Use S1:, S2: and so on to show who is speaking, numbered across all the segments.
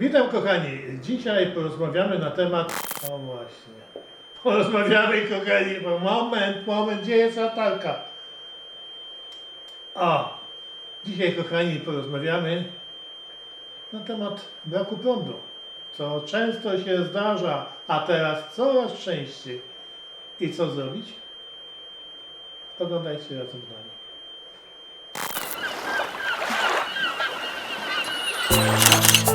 S1: Witam kochani. Dzisiaj porozmawiamy na temat. O właśnie. Porozmawiamy kochani, moment, moment, gdzie jest latarka? O! Dzisiaj kochani porozmawiamy na temat braku prądu. Co często się zdarza, a teraz coraz częściej. I co zrobić? Oglądajcie razem z nami. Jak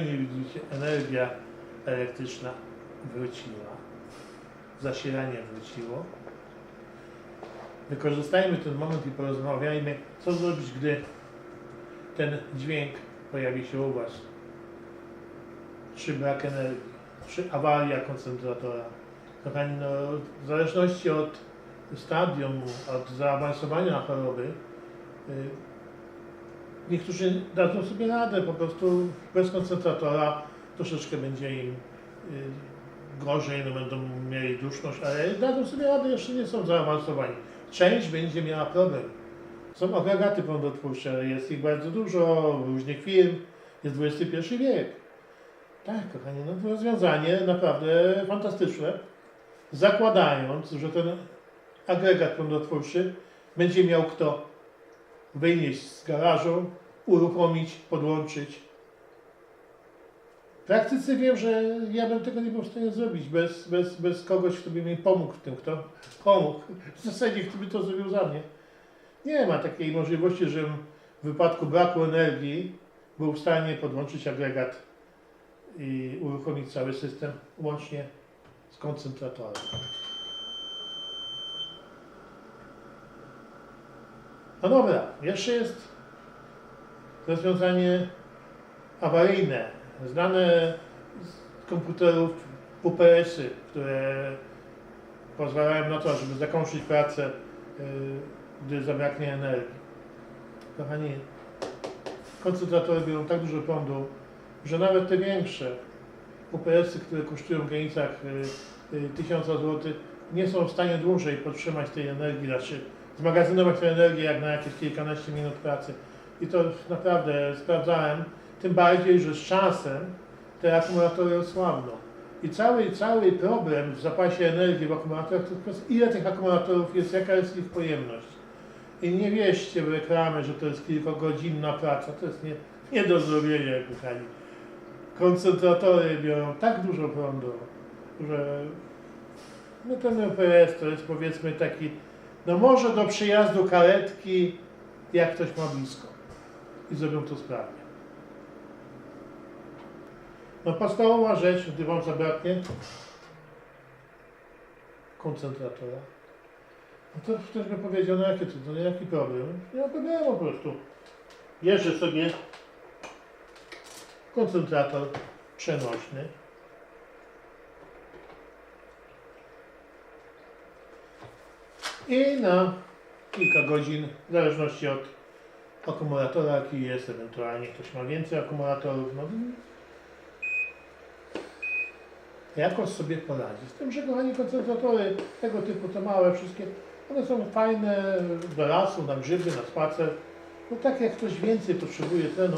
S1: kochani widzicie, energia elektryczna wróciła. Zasilanie wróciło. Wykorzystajmy ten moment i porozmawiajmy, co zrobić, gdy ten dźwięk pojawi się u Was. Czy brak energii, czy awaria koncentratora. Kochani, no, w zależności od stadium, od zaawansowania choroby, y, Niektórzy dadzą sobie radę, po prostu bez koncentratora troszeczkę będzie im y, gorzej, no będą mieli duszność, ale dadzą sobie radę, jeszcze nie są zaawansowani. Część będzie miała problem. Są agregaty prądotwórcze, jest ich bardzo dużo, różnych firm, jest XXI wiek. Tak, kochani, no to rozwiązanie naprawdę fantastyczne. Zakładając, że ten agregat prądotwórczy będzie miał kto wynieść z garażu, uruchomić, podłączyć. W praktyce wiem, że ja bym tego nie był w stanie zrobić bez, bez, bez kogoś, kto by mi pomógł w tym, kto pomógł. W zasadzie, kto by to zrobił za mnie. Nie ma takiej możliwości, żebym w wypadku braku energii był w stanie podłączyć agregat i uruchomić cały system łącznie z koncentratorem. No dobra, jeszcze jest rozwiązanie awaryjne, znane z komputerów UPS-y, które pozwalają na to, żeby zakończyć pracę, y, gdy zabraknie energii. Kochani, koncentratory biorą tak dużo prądu, że nawet te większe UPS-y, które kosztują w granicach y, y, 1000 zł, nie są w stanie dłużej podtrzymać tej energii, znaczy zmagazynować tę energię jak na jakieś kilkanaście minut pracy. I to naprawdę sprawdzałem, tym bardziej, że z czasem te akumulatory osłabną. I cały, cały problem w zapasie energii w akumulatorach to jest ile tych akumulatorów jest, jaka jest ich pojemność. I nie wierzcie w reklamy, że to jest kilkogodzinna praca, to jest nie, nie do zrobienia, kochani. Koncentratory biorą tak dużo prądu, że no ten UPS to jest powiedzmy taki, no może do przyjazdu karetki, jak ktoś ma blisko. I zrobią to sprawnie. No podstawowa rzecz, gdy Wam zabraknie koncentratora, no to ktoś by powiedział, no jakie to, no jaki problem? Ma problemu po prostu. Bierze sobie koncentrator przenośny, i na kilka godzin, w zależności od akumulatora, jaki jest, ewentualnie ktoś ma więcej akumulatorów, no jakoś sobie poradzi. Z tym, że kochani koncentratory tego typu, te małe wszystkie, one są fajne do lasu, na grzyby, na spacer. No tak jak ktoś więcej potrzebuje tlenu,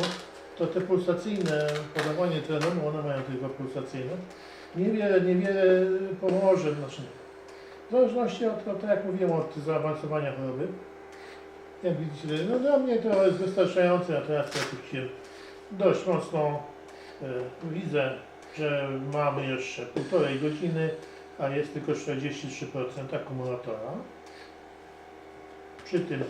S1: to te pulsacyjne, podawanie tlenu, one mają tylko pulsacyjne, niewiele, niewiele pomoże, znaczy w zależności od, od, tak jak mówiłem, od zaawansowania choroby. Jak widzicie, no dla mnie to jest wystarczające, a jakoś się dość mocno e, widzę, że mamy jeszcze półtorej godziny, a jest tylko 43% akumulatora. Przy tym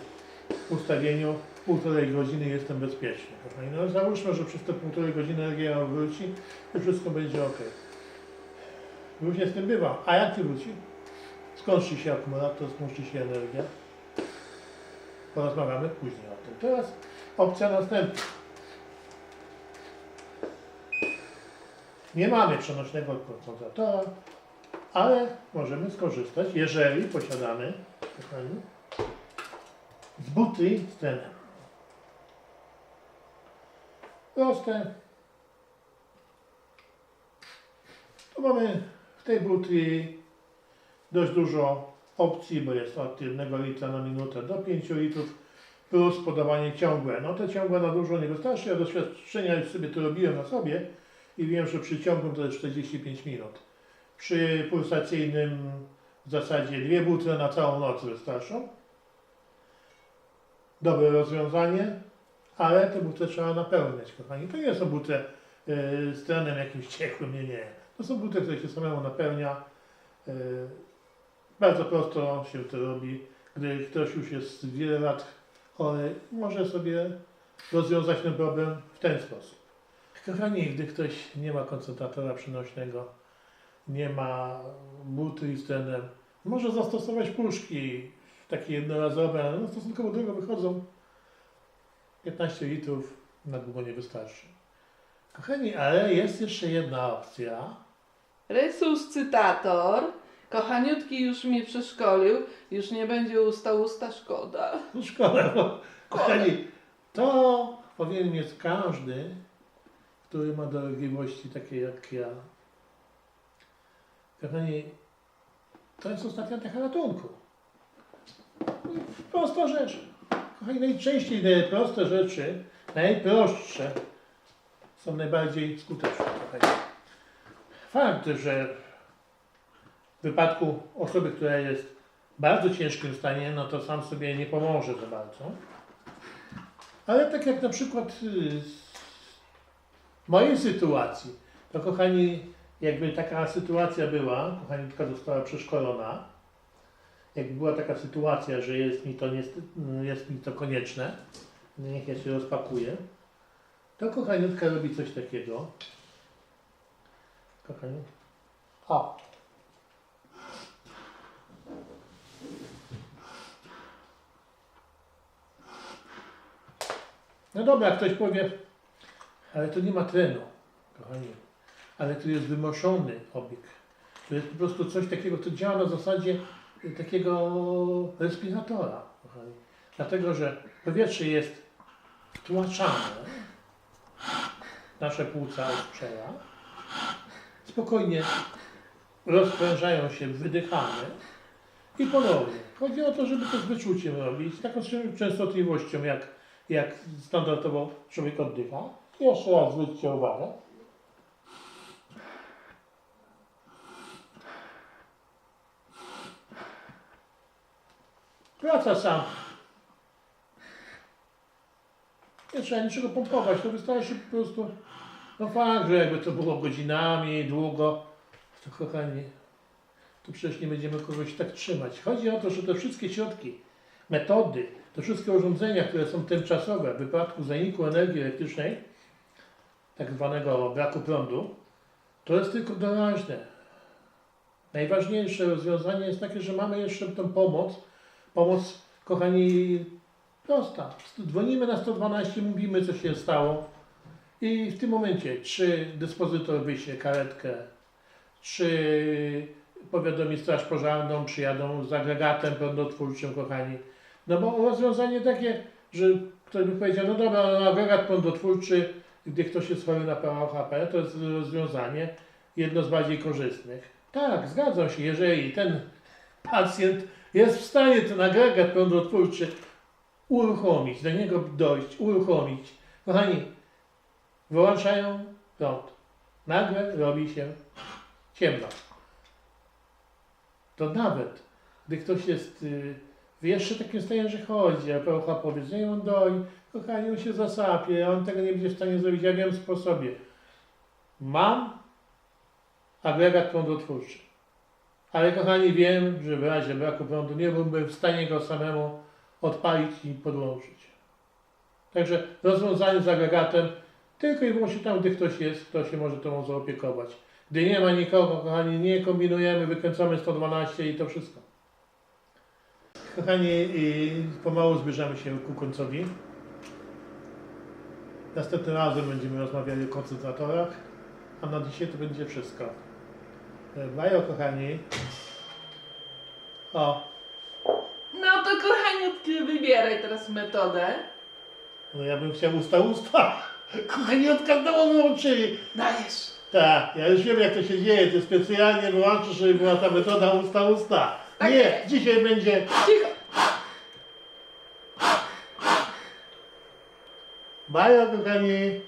S1: ustawieniu półtorej godziny jestem bezpieczny. No załóżmy, że przez te półtorej godziny energia wróci i wszystko będzie ok. Różnie z tym bywa. A jak ci wróci? Skończy się akumulator, skończy się energia. Porozmawiamy później o tym. Teraz opcja następna. Nie mamy przenośnego koncentratora. ale możemy skorzystać, jeżeli posiadamy, kochani, z buty z tlenem. Proste. Tu mamy w tej buty dość dużo opcji, bo jest od 1 litra na minutę do 5 litrów plus podawanie ciągłe. No te ciągłe na dużo nie wystarczy, ja doświadczenia już sobie to robiłem na sobie i wiem, że przy ciągłym to jest 45 minut. Przy pulsacyjnym w zasadzie dwie butle na całą noc wystarczą. Dobre rozwiązanie, ale te butle trzeba napełniać, kochani. To nie są butle yy, z trenem jakimś ciekłym, nie, nie. To są butle, które się samemu napełnia. Yy, bardzo prosto się to robi. Gdy ktoś już jest wiele lat chory, może sobie rozwiązać ten problem w ten sposób. Kochani, gdy ktoś nie ma koncentratora przenośnego, nie ma buty z trenem, może zastosować puszki takie jednorazowe, no stosunkowo drogo wychodzą. 15 litrów na długo nie wystarczy. Kochani, ale jest jeszcze jedna opcja.
S2: Resuscytator. Kochaniutki już mnie przeszkolił. Już nie będzie usta usta szkoda.
S1: No szkoda, bo kochani, to powinien mieć każdy, który ma dolegliwości takie jak ja. Kochani, to jest ostatnia taka ratunku. Prosta rzecz. Kochani, najczęściej te proste rzeczy, najprostsze, są najbardziej skuteczne. Kochani. Fakt, że w wypadku osoby, która jest w bardzo ciężkim stanie, no to sam sobie nie pomoże za bardzo. Ale tak jak na przykład y, w mojej sytuacji, to kochani, jakby taka sytuacja była, kochaniutka została przeszkolona, jak była taka sytuacja, że jest mi to, jest mi to konieczne, niech ja się rozpakuję, to kochaniutka robi coś takiego. Kochani. O, No dobra, ktoś powie, ale to nie ma trenu, kochani, ale tu jest wymoszony obieg. To jest po prostu coś takiego, co działa na zasadzie takiego respiratora, kochani. Dlatego, że powietrze jest wtłaczane, nasze płuca ostrzela, spokojnie rozprężają się, wydychamy i ponownie. Chodzi o to, żeby to z wyczuciem robić, taką częstotliwością, jak jak standardowo człowiek oddycha. Jeszcze raz zwróćcie uwagę. Praca sam. Nie trzeba niczego pompować, to wystarczy po prostu, no fakt, że jakby to było godzinami, długo, to kochani, to przecież nie będziemy kogoś tak trzymać. Chodzi o to, że te wszystkie środki, metody, te wszystkie urządzenia, które są tymczasowe w wypadku zaniku energii elektrycznej, tak zwanego braku prądu, to jest tylko doraźne. Najważniejsze rozwiązanie jest takie, że mamy jeszcze tę pomoc. Pomoc, kochani, prosta. Dzwonimy na 112, mówimy, co się stało. I w tym momencie, czy dyspozytor wyśle karetkę, czy powiadomi straż pożarną, przyjadą z agregatem prądotwórczym, kochani. No bo rozwiązanie takie, że ktoś by powiedział, no dobra, no agregat prądotwórczy, gdy ktoś jest chory na PHP, to jest rozwiązanie jedno z bardziej korzystnych. Tak, zgadzam się, jeżeli ten pacjent jest w stanie ten agregat prądotwórczy uruchomić, do niego dojść, uruchomić. Kochani, wyłączają prąd. Nagle robi się ciemno. To nawet, gdy ktoś jest y, w jeszcze takim stanie, że chodzi, a pełcha powie, że on doi, kochani, on się zasapie, on tego nie będzie w stanie zrobić, ja wiem sposobie. Mam agregat prądotwórczy. Ale kochani, wiem, że w razie braku prądu nie byłbym w stanie go samemu odpalić i podłączyć. Także rozwiązanie z agregatem tylko i wyłącznie tam, gdzie ktoś jest, kto się może temu zaopiekować. Gdy nie ma nikogo, kochani, nie kombinujemy, wykręcamy 112 i to wszystko. Kochani, i pomału zbliżamy się ku końcowi. Następnym razem będziemy rozmawiali o koncentratorach, a na dzisiaj to będzie wszystko. Bajo, kochani. O,
S2: No to kochaniutki, wybieraj teraz metodę.
S1: no ja bym chciał usta usta. Kochani, od każdego wyłączyli.
S2: Dajesz.
S1: Tak, ja już wiem jak to się dzieje. Ty specjalnie wyłączysz, żeby była ta metoda usta usta.
S2: Tak
S1: Nie, dzisiaj będzie
S2: Cicho.
S1: bajo, kochani.